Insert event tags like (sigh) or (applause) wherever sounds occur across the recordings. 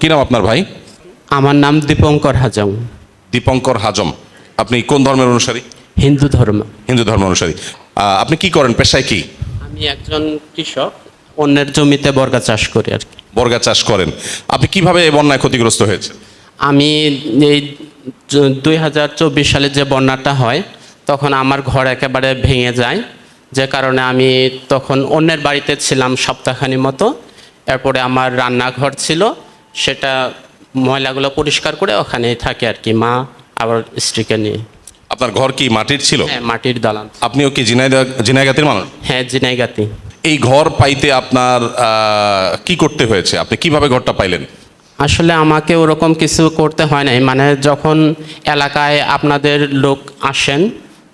কি নাম আপনার ভাই? আমার নাম দীপঙ্কর হাজম দীপঙ্কর হাজম আপনি কোন ধর্মের অনুসারী? হিন্দু ধর্ম। হিন্দু ধর্ম অনুসারী। আপনি কি করেন? পেশায় কি? আমি একজন কৃষক অন্যের জমিতে বর্গা চাষ করি আর কি। বর্গা চাষ করেন। আপনি কীভাবে এই বন্যায় ক্ষতিগ্রস্ত হয়েছে আমি এই দুই হাজার চব্বিশ সালে যে বন্যাটা হয় তখন আমার ঘর একেবারে ভেঙে যায়। যে কারণে আমি তখন অন্যের বাড়িতে ছিলাম সপ্তাহখানি মতো। এরপরে আমার রান্নাঘর ছিল। সেটা ময়লাগুলো পরিষ্কার করে ওখানেই থাকে আর কি। মা আবার স্ত্রীকে নিয়ে। আপনার ঘর কি মাটির ছিল? হ্যাঁ মাটির দালান। আপনিও কি জিনাইদা জিনাইগাতির মানুষ? হ্যাঁ জিনাইগাতি এই ঘর পাইতে আপনার কি করতে হয়েছে? আপনি কীভাবে ঘরটা পাইলেন? আসলে আমাকে ওরকম কিছু করতে হয় নাই। মানে যখন এলাকায় আপনাদের লোক আসেন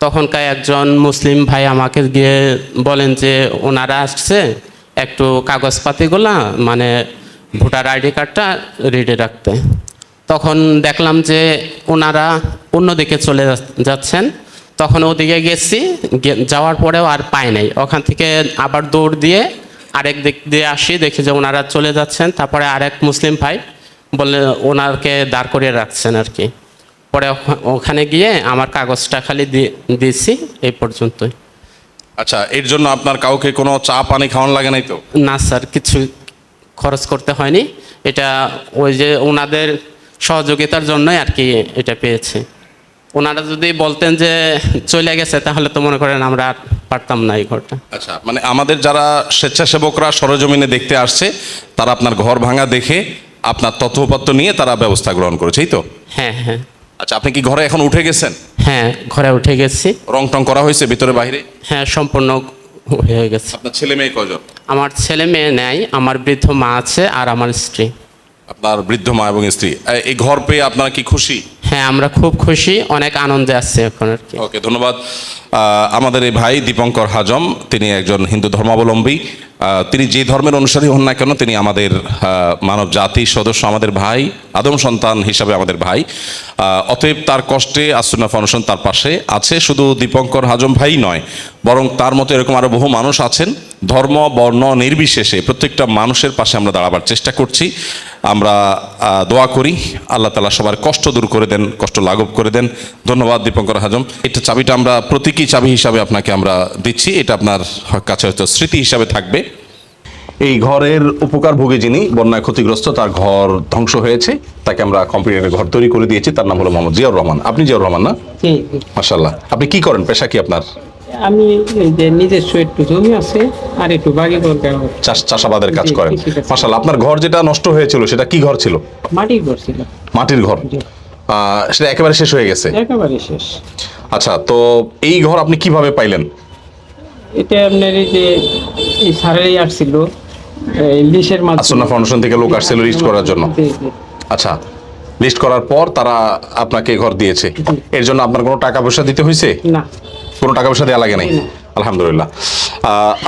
তখনকার একজন মুসলিম ভাই আমাকে গিয়ে বলেন যে ওনারা আসছে একটু কাগজপাতিগুলা মানে ভোটার আইডি কার্ডটা রেডি রাখতে। তখন দেখলাম যে ওনারা অন্যদিকে চলে যাচ্ছেন। তখন ওদিকে গেছি যাওয়ার পরেও আর পাই নাই। ওখান থেকে আবার দৌড় দিয়ে আরেক দিক দিয়ে আসি দেখি যে ওনারা চলে যাচ্ছেন। তারপরে আরেক মুসলিম ভাই বলে ওনাকে দাঁড় করিয়ে রাখছেন আর কি। পরে ওখা- ওখানে গিয়ে আমার কাগজটা খালি দিয়ে দিয়েছি এই পর্যন্তই। আচ্ছা এর জন্য আপনার কাউকে কোনো চা পানি খাওয়ানো লাগে নাই তো? না স্যার কিছু খরচ করতে হয়নি। এটা ওই যে ওনাদের সহযোগিতার জন্যই আর কি এটা পেয়েছে। ওনারা যদি বলতেন যে চলে গেছে তাহলে তো মনে করেন আমরা আর পারতাম না এই ঘরটা। আচ্ছা মানে আমাদের যারা স্বেচ্ছাসেবকরা সরজমিনে দেখতে আসছে তারা আপনার ঘর ভাঙা দেখে আপনার তথ্যপত্র নিয়ে তারা ব্যবস্থা গ্রহণ করেছে তো? হ্যাঁ হ্যাঁ। আচ্ছা আপনি কি ঘরে এখন উঠে গেছেন? হ্যাঁ ঘরে উঠে গেছি। রং টং করা হয়েছে ভিতরে বাইরে হ্যাঁ সম্পূর্ণ (laughs) হয়ে গেছে। আপনার ছেলে মেয়ে কজন আমার ছেলে মেয়ে নেয় আমার বৃদ্ধ মা আছে আর আমার স্ত্রী। আপনার বৃদ্ধ মা এবং স্ত্রী। এই ঘর পেয়ে আপনারা কি খুশি? হ্যাঁ আমরা খুব খুশি অনেক আনন্দে আসছে এখন আর কি। ওকে ধন্যবাদ। আমাদের এই ভাই দীপঙ্কর হাজম তিনি একজন হিন্দু ধর্মাবলম্বী। তিনি যে ধর্মের অনুসারী হন না কেন, তিনি আমাদের মানব জাতি সদস্য, আমাদের ভাই, আদম সন্তান হিসাবে আমাদের ভাই। অতএব তার কষ্টে আসুনা ফাউন্ডেশন তার পাশে আছে, শুধু দীপঙ্কর হাজম ভাই নয়, বরং তার মতো এরকম আরও বহু মানুষ আছেন। ধর্ম, বর্ণ নির্বিশেষে প্রত্যেকটা মানুষের পাশে আমরা দাঁড়াবার চেষ্টা করছি। আমরা দোয়া করি। আল্লাহ তালা সবার কষ্ট দূর করে দেন কষ্ট লাঘব করে দেন। ধন্যবাদ দীপঙ্কর হাজম। এটা চাবিটা আমরা প্রতীকী চাবি হিসাবে আপনাকে আমরা দিচ্ছি। এটা আপনার কাছে হয়তো স্মৃতি হিসাবে থাকবে। এই ঘরের উপকারভোগী যিনি বন্যায় ক্ষতিগ্রস্ত তার ঘর ধ্বংস হয়েছে। তাকে আমরা কম্পিউটারের ঘর তৈরি করে দিয়েছি। তার নাম হলো মোহাম্মদ জিয়াউর রহমান। আপনি জিয়াউর রহমান না? মাসাল্লাহ আপনি কি করেন? পেশা কি আপনার? আমি যে নিজস্ব একটু জমি আছে আর একটু চাষ চাষাবাদের কাজ করেন। আপনার ঘর যেটা নষ্ট হয়েছিল সেটা কি ঘর ছিল? মাটি করছিল মাটির ঘর। সেটা একেবারে শেষ হয়ে গেছে। একেবারে শেষ। আচ্ছা তো এই ঘর আপনি কীভাবে পাইলেন? এটা আপনার এই যে এই সারাই আসছিল মাধ্যমে। ফাউন্ডেশন থেকে লোক আসছিল লিস্ট করার জন্য। আচ্ছা লিস্ট করার পর তারা আপনাকে ঘর দিয়েছে। এর জন্য আপনার কোনো টাকা পয়সা দিতে হয়েছে? না। কোনো টাকা পয়সা দেওয়া লাগে নাই। আলহামদুলিল্লাহ।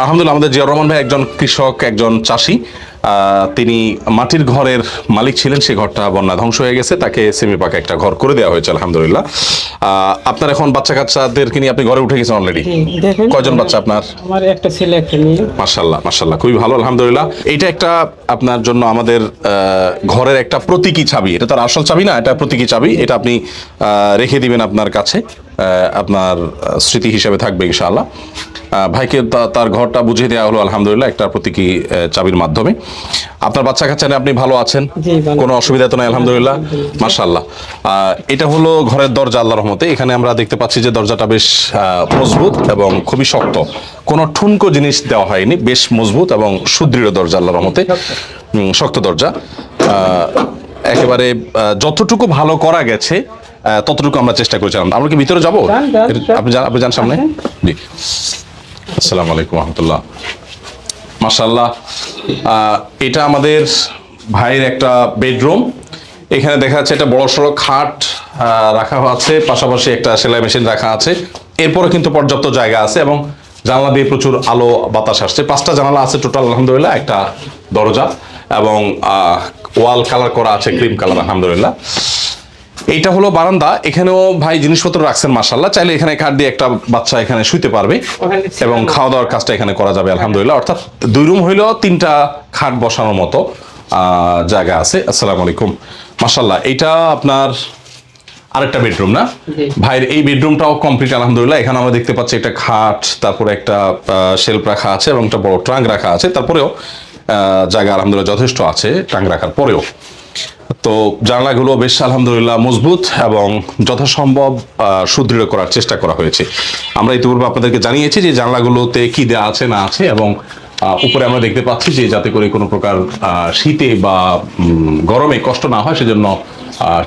আলহামদুলিল্লাহ আমাদের জিয়াউর রহমান ভাই একজন কৃষক একজন চাষি। তিনি মাটির ঘরের মালিক ছিলেন সেই ঘরটা বন্যা ধ্বংস হয়ে গেছে তাকে সেমি পাকা একটা ঘর করে দেওয়া হয়েছে আলহামদুলিল্লাহ। আপনার এখন বাচ্চা কাচ্চাদেরকে নিয়ে আপনি ঘরে উঠে গেছেন অলরেডি কয়জন বাচ্চা আপনার? আমার একটা ছেলে একটা মেয়ে। মার্শাল্লাহ মার্শাল্লাহ খুবই ভালো আলহামদুলিল্লাহ। এটা একটা আপনার জন্য আমাদের আহ, ঘরের একটা প্রতীকী চাবি। এটা তার আসল চাবি না এটা প্রতীকী চাবি। এটা আপনি আহ, রেখে দিবেন আপনার কাছে। আপনার স্মৃতি হিসেবে থাকবে ইনশাআল্লাহ। ভাইকে তার ঘরটা বুঝিয়ে দেওয়া হলো আলহামদুলিল্লাহ একটা প্রতীকী চাবির মাধ্যমে। আপনার বাচ্চা কাচ্চা আপনি ভালো আছেন? কোনো অসুবিধা তো নাই আলহামদুলিল্লাহ? মার্শাল্লাহ এটা হলো ঘরের দরজা আল্লাহর রহমতে। এখানে আমরা দেখতে পাচ্ছি যে দরজাটা বেশ মজবুত এবং খুবই শক্ত। কোনো ঠুনকো জিনিস দেওয়া হয়নি বেশ মজবুত এবং সুদৃঢ় দরজা আল্লাহর রহমতে। শক্ত দরজা। আহ, একেবারে যতটুকু ভালো করা গেছে ততটুকু আমরা চেষ্টা করেছিলাম আমরা কি ভিতরে যাব। আপনি যান আপনি যান সামনে? জি। আসসালামু আলাইকুম রহমতুল্লাহ। মাশাল্লাহ এটা আমাদের ভাইয়ের একটা বেডরুম। এখানে দেখা যাচ্ছে একটা বড় সড়ো খাট রাখা আছে। পাশাপাশি একটা সেলাই মেশিন রাখা আছে। এরপরে কিন্তু পর্যাপ্ত জায়গা আছে এবং জানালা দিয়ে প্রচুর আলো বাতাস আসছে। পাঁচটা জানালা আছে টোটাল আলহামদুলিল্লাহ। একটা দরজা এবং ওয়াল কালার করা আছে ক্রিম কালার আলহামদুলিল্লাহ। এইটা হলো বারান্দা। এখানেও ভাই জিনিসপত্র রাখছেন মাসাল্লাহ চাইলে এখানে কাঠ দিয়ে একটা বাচ্চা এখানে শুইতে পারবে এবং খাওয়া দাওয়ার কাজটা এখানে করা যাবে আলহামদুলিল্লাহ। অর্থাৎ দুই রুম হইলেও তিনটা খাট বসানোর মতো জায়গা আছে। আসসালামু আলাইকুম। মাশাল্লাহ এটা আপনার আরেকটা বেডরুম না। ভাইয়ের এই বেডরুমটাও কমপ্লিট আলহামদুলিল্লাহ। এখানে আমরা দেখতে পাচ্ছি একটা খাট তারপরে একটা শেলফ রাখা আছে এবং একটা বড় ট্রাঙ্ক রাখা আছে। তারপরেও জায়গা আলহামদুলিল্লাহ যথেষ্ট আছে ট্রাঙ্ক রাখার পরেও। তো জানলাগুলো বেশ আলহামদুলিল্লাহ মজবুত এবং যথাসম্ভব সুদৃঢ় করার চেষ্টা করা হয়েছে। আমরা ইতিপূর্বে আপনাদেরকে জানিয়েছি যে জানলাগুলোতে কি দেওয়া আছে না আছে এবং উপরে আমরা দেখতে পাচ্ছি যে যাতে করে কোনো প্রকার শীতে বা গরমে কষ্ট না হয় সেজন্য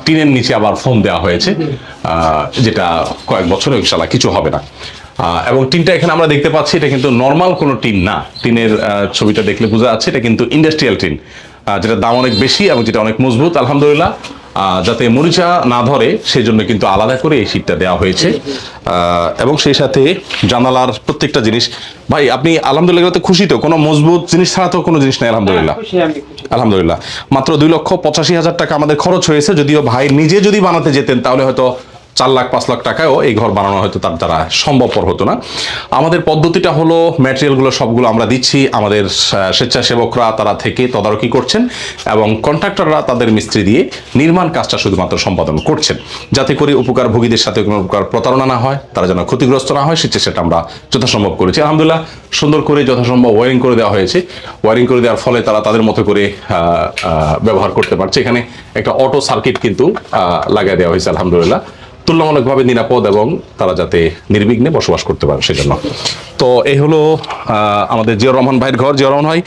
টিনের নিচে আবার ফোম দেওয়া হয়েছে যেটা কয়েক বছরে ইনশাল্লাহ কিছু হবে না। এবং টিনটা এখানে আমরা দেখতে পাচ্ছি এটা কিন্তু নর্মাল কোনো টিন না। টিনের ছবিটা দেখলে বোঝা যাচ্ছে এটা কিন্তু ইন্ডাস্ট্রিয়াল টিন। যেটার দাম অনেক বেশি এবং যেটা অনেক মজবুত আলহামদুলিল্লাহ। যাতে মরিচা না ধরে সেই জন্য কিন্তু আলাদা করে এই শীটটা দেওয়া হয়েছে। এবং সেই সাথে জানালার প্রত্যেকটা জিনিস। ভাই আপনি আলহামদুলিল্লাহ এগুলোতে খুশি তো? কোনো মজবুত জিনিস ছাড়া তো কোনো জিনিস নেই আলহামদুলিল্লাহ। খুশি। আলহামদুলিল্লাহ। মাত্র দুই লক্ষ পঁচাশি হাজার টাকা আমাদের খরচ হয়েছে। যদিও ভাই নিজে যদি বানাতে যেতেন তাহলে হয়তো চার লাখ, পাঁচ লাখ টাকায়ও এই ঘর বানানো হয়তো তার দ্বারা সম্ভবপর হতো না। আমাদের পদ্ধতিটা হলো ম্যাটেরিয়ালগুলো সবগুলো আমরা দিচ্ছি, আমাদের স্বেচ্ছাসেবকরা তারা থেকে তদারকি করছেন এবং কন্ট্রাক্টররা তাদের মিস্ত্রি দিয়ে নির্মাণ কাজটা শুধুমাত্র সম্পাদন করছেন। যাতে করে উপকারভোগীদের সাথে কোনো প্রকার প্রতারণা না হয়, তারা যেন ক্ষতিগ্রস্ত না হয়, সেটা সেটা আমরা যথাসম্ভব করেছি। আলহামদুলিল্লাহ, সুন্দর করে যথাসম্ভব ওয়ারিং করে দেওয়া হয়েছে। ওয়ারিং করে দেওয়ার ফলে তারা তাদের মতো করে ব্যবহার করতে পারছে। এখানে একটা অটো সার্কিট কিন্তু লাগিয়ে দেওয়া হয়েছে, আলহামদুলিল্লাহ। তুলনামূলকভাবে নিরাপদ এবং তারা যাতে নির্বিঘ্নে বসবাস করতে পারে সেজন্য। তো এই হলো আমাদের জিয়া রহমান ভাইয়ের ঘর। জিয়া রহমান ভাই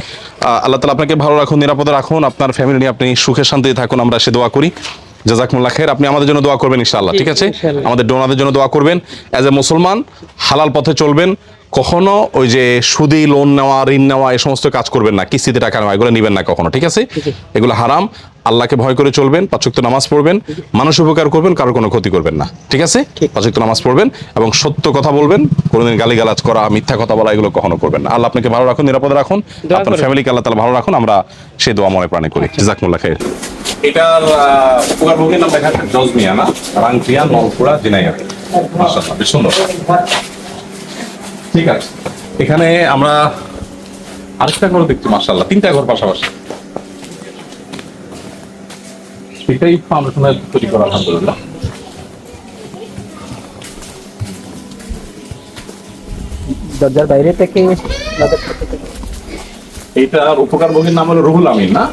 আল্লাহ তালা আপনাকে ভালো রাখুন নিরাপদে রাখুন। আপনার ফ্যামিলি নিয়ে আপনি সুখে শান্তিতে থাকুন আমরা সে দোয়া করি। জাজাকুমুল্লাহ খের আপনি আমাদের জন্য দোয়া করবেন ইনশাআল্লাহ ঠিক আছে? আমাদের ডোনাদের জন্য দোয়া করবেন। অ্যাজ এ মুসলমান হালাল পথে চলবেন। কখনো ওই যে সুদি লোন নেওয়া ঋণ নেওয়া এই সমস্ত কাজ করবেন না। কিস্তিতে টাকা নেওয়া এগুলো নেবেন না কখনো ঠিক আছে? এগুলো হারাম। আল্লাহকে ভয় করে চলবেন পাঁচক্ত নামাজ পড়বেন মানুষ উপকার করবেন কারোর কোনো ক্ষতি করবেন না। ঠিক আছে? পাঁচক্ত নামাজ পড়বেন এবং সত্য কথা বলবেন কোনোদিন গালিগালাজ করা মিথ্যা কথা বলা এগুলো কখনো করবেন না। আল্লাহ আপনাকে ভালো রাখুন নিরাপদে রাখুন। আপনার। ফ্যামিলিকে আল্লাহ তালা ভালো রাখুন আমরা সেই দোয়া মনে প্রাণে করি। এটার নাম জজমিয়া না? নলপুরা মাশাআল্লাহ বেশ সুন্দর। ঠিক আছে। এখানে আমরা আরেকটা ঘর দেখছি মাশাআল্লাহ তিনটা ঘর পাশাপাশি। এটাই ফাউন্ডেশনের তৈরি করা আলহামদুলিল্লাহ। দরজার বাইরে থেকে এইটার উপকারভোগীর নাম হলো রুহুল আমিন না?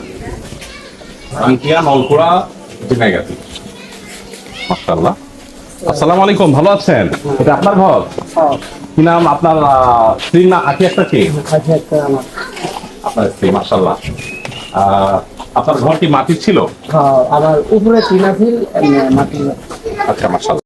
রাংটিয়া নলপুরা জিনাইগাতি মাশাআল্লাহ। আসসালামু আলাইকুম ভালো আছেন? এটা আপনার ঘর? কি নাম আপনার স্ত্রীর না আখি একটা কি? আপনার স্ত্রী মার্শাল্লাহ আপনার ঘরটি মাটির ছিল? আমার উপরে টিনা ফিল মাটির। আচ্ছা মার্শাল্লাহ